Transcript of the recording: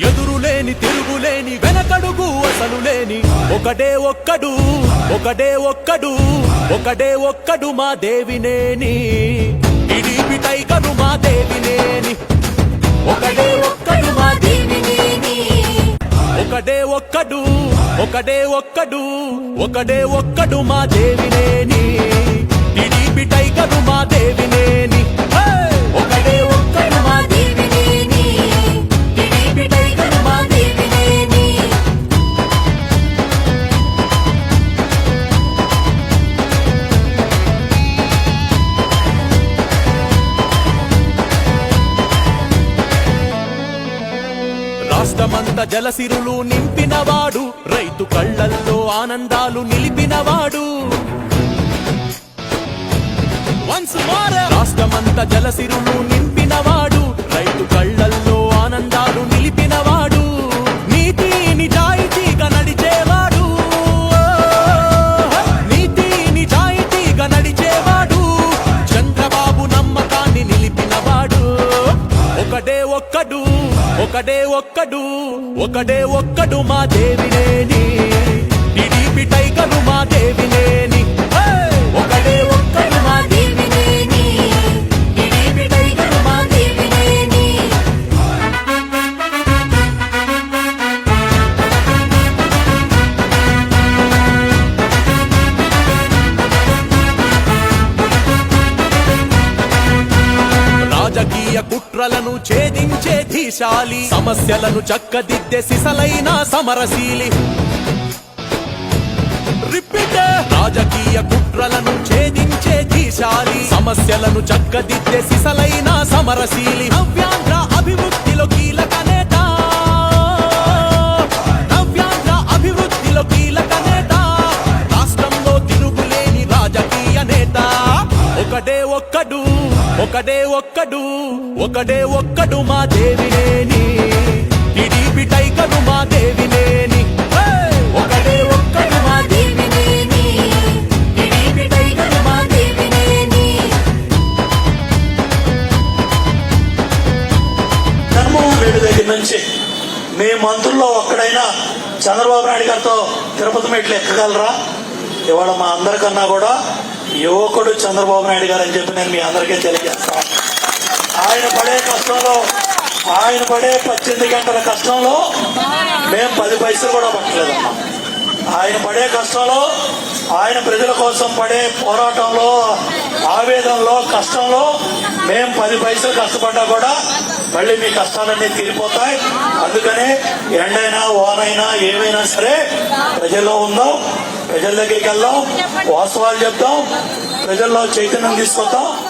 ఎదురులేని తిరుగులేని వెనకడుగు అసలు లేని ఒకడే ఒక్కడు ఒకడే ఒక్కడు ఒకడే ఒక్కడు మా దేవినేని ఇడిపి టైగరు మా దేవి ఒకడే ఒక్కడు ఒకడే ఒక్కడు మా దేవినేని. టీడీపీ టైగరు మా దేవినే కష్టమంత జలసిరులు నింపినవాడు. రైతు కళ్ళల్లో ఆనందాలు నిలిపినవాడు. వన్స్ రాష్ట్రమంత జలసిరులు ఒకడే ఒక్కడు ఒకడే ఒక్కడు మా దేవినేని. టీడీపీ టైగరు మా దేవినేని. హే! ఒకడే ఒక్కడు మా దేవినేని. టీడీపీ టైగరు మా దేవినేని. రాజకీయ కుట్రలను ఛేదించి శక్తిశాలి. సమస్యలను చక్కదిద్దే సిసలైన సమరశీలి. రాజకీయ కుట్రలను ఛేదించే ధీశాలి. సమస్యలను చక్కదిద్దే సిసలైన సమరశీలి. నవ్య ఒకడే ఒక్కడు ఒకడే ఒక్కడు మా దేవినేని. టీడీపీ టైగరు మా దేవినేని. హే! ఒకడే ఒక్కడు మా దేవినేని. టీడీపీ టైగరు మా దేవినేని. జగన్మోహన్ రెడ్డి దగ్గర నుంచి మీ మంత్రుల్లో ఒక్కడైనా చంద్రబాబు నాయుడు గారితో తిరుపతి మెట్లు ఎక్కగలరా? ఇవాళ మా అందరికన్నా కూడా యువకుడు చంద్రబాబు నాయుడు గారు అని చెప్పి నేను మీ అందరికీ తెలియజేస్తాను. ఆయన పడే కష్టంలో ఆయన పడే పద్దెనిమిది గంటల కష్టంలో మేము పది పైసలు కూడా పట్టలేదమ్మా. ఆయన పడే కష్టంలో ఆయన ప్రజల కోసం పడే పోరాటంలో ఆవేదనలో కష్టంలో మేము పది పైసలు కష్టపడ్డా కూడా మళ్ళీ మీ కష్టాలన్నీ తీరిపోతాయి. అందుకనే ఎండైనా వానైనా ఏమైనా సరే ప్రజల్లో ఉందాం. ప్రజల దగ్గరికి వెళ్దాం. వాస్తవాలు చెప్దాం. ప్రజల్లో చైతన్యం తీసుకొద్దాం.